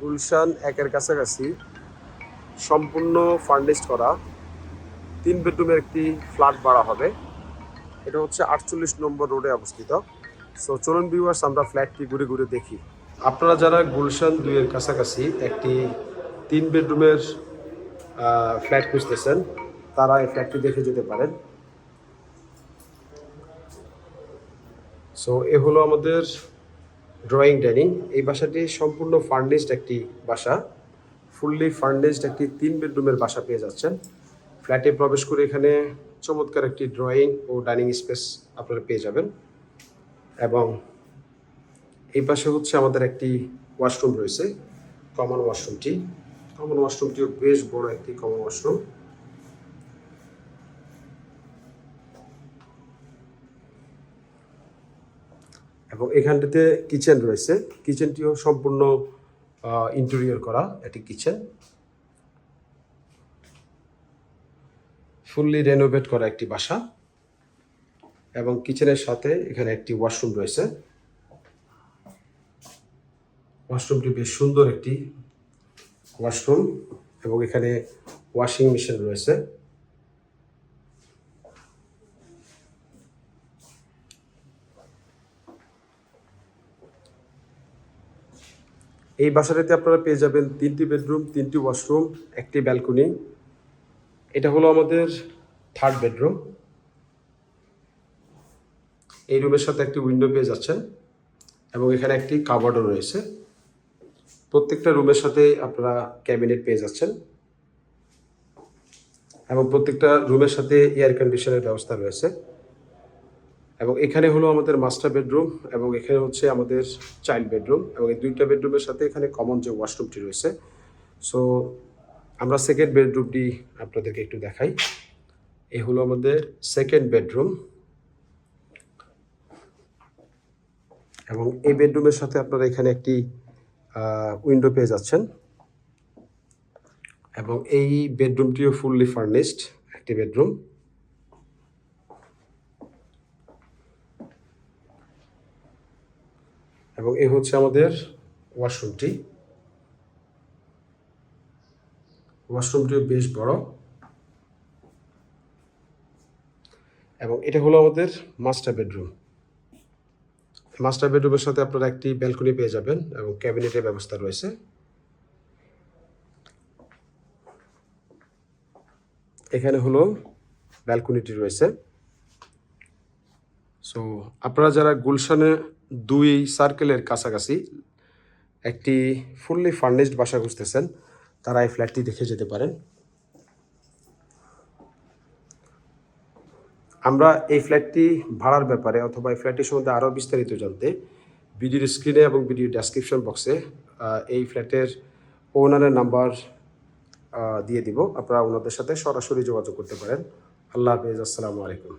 গুলশান একের কাছাকাছি সম্পূর্ণ ফার্নিশড করা। তিন বেডরুমের একটি ফ্ল্যাট ভাড়া হবে। এটা হচ্ছে আটচল্লিশ নম্বর রোডে অবস্থিত। সো চলুন ভিউয়ার্স আমরা ফ্ল্যাটটি ঘুরে ঘুরে দেখি। আপনারা যারা গুলশান দুইয়ের কাছাকাছি একটি তিন বেডরুমের ফ্ল্যাট খুঁজতেছেন, তারা এই ফ্ল্যাটটি দেখে যেতে পারেন। সো এ হলো আমাদের ড্রয়িং ডাইনিং এই বাসাটি সম্পূর্ণ ফার্নিশড একটি বাসা। ফুললি ফার্নিশড একটি তিন বেডরুমের বাসা পেয়ে যাচ্ছেন। ফ্ল্যাটে প্রবেশ করে এখানে চমৎকার একটি ড্রয়িং ও ডাইনিং স্পেস আপনারা পেয়ে যাবেন। এবং এই পাশে হচ্ছে আমাদের একটি ওয়াশরুম রয়েছে কমন ওয়াশরুমটি কমন ওয়াশরুমটিও বেশ বড় একটি কমন ওয়াশরুম এবং এখানটাতে কিচেন রয়েছে। কিচেনটিও সম্পূর্ণ ইন্টেরিয়র করা একটি কিচেন। ফুললি রেনোভেট করা একটি বাসা। এবং কিচেনের সাথে এখানে একটি ওয়াশরুম রয়েছে। ওয়াশরুমটি বেশ সুন্দর একটি ওয়াশরুম এবং এখানে ওয়াশিং মেশিন রয়েছে। এই বাসাটাতে আপনারা পেয়ে যাবেন তিনটি বেডরুম, তিনটি ওয়াশরুম, একটি ব্যালকনি। এটা হলো আমাদের থার্ড বেডরুম। এই রুমের সাথে একটি উইন্ডো পেয়ে যাচ্ছেন এবং এখানে একটি কাবার্ডও রয়েছে। প্রত্যেকটা রুমের সাথে আপনারা ক্যাবিনেট পেয়ে যাচ্ছেন। এবং প্রত্যেকটা রুমের সাথে এয়ার কন্ডিশনের ব্যবস্থা রয়েছে। এবং এখানে হলো আমাদের মাস্টার বেডরুম এবং এখানে হচ্ছে আমাদের চাইল্ড বেডরুম এবং এই দুইটা বেডরুমের সাথে এখানে কমন যে ওয়াশরুমটি রয়েছে। সো আমরা সেকেন্ড বেডরুমটি আপনাদেরকে একটু দেখাই। এই হলো আমাদের সেকেন্ড বেডরুম এবং এই বেডরুমের সাথে আপনারা এখানে একটি উইন্ডো পেয়ে যাচ্ছেন। এবং এই বেডরুমটিও ফুললি ফার্নিশড একটি বেডরুম এবং এই হচ্ছে আমাদের ওয়াশরুমটি ওয়াশরুমটিও বেশ বড়। এবং এটা হলো আমাদের মাস্টার বেডরুম মাস্টার বেডরুমের সাথে আপনারা একটি ব্যালকনি পেয়ে যাবেন এবং ক্যাবিনেটের ব্যবস্থা রয়েছে। এখানে হলো ব্যালকনিটি রয়েছে। সো আপনারা যারা গুলশানে দুই সার্কেলের কাছাকাছি একটি ফুললি ফার্নিশড বাসা খুঁজতেছেন, তারা এই ফ্ল্যাটটি দেখে যেতে পারেন। আমরা এই ফ্ল্যাটটি ভাড়ার ব্যাপারে অথবা এই ফ্ল্যাটটির সম্বন্ধে আরও বিস্তারিত জানতে ভিডিওর স্ক্রিনে এবং ভিডিও ডেসক্রিপশন বক্সে এই ফ্ল্যাটের ওনারের নাম্বার দিয়ে দিব। আপনারা ওনাদের সাথে সরাসরি যোগাযোগ করতে পারেন। আল্লাহ হাফিজ, আসসালামু আলাইকুম।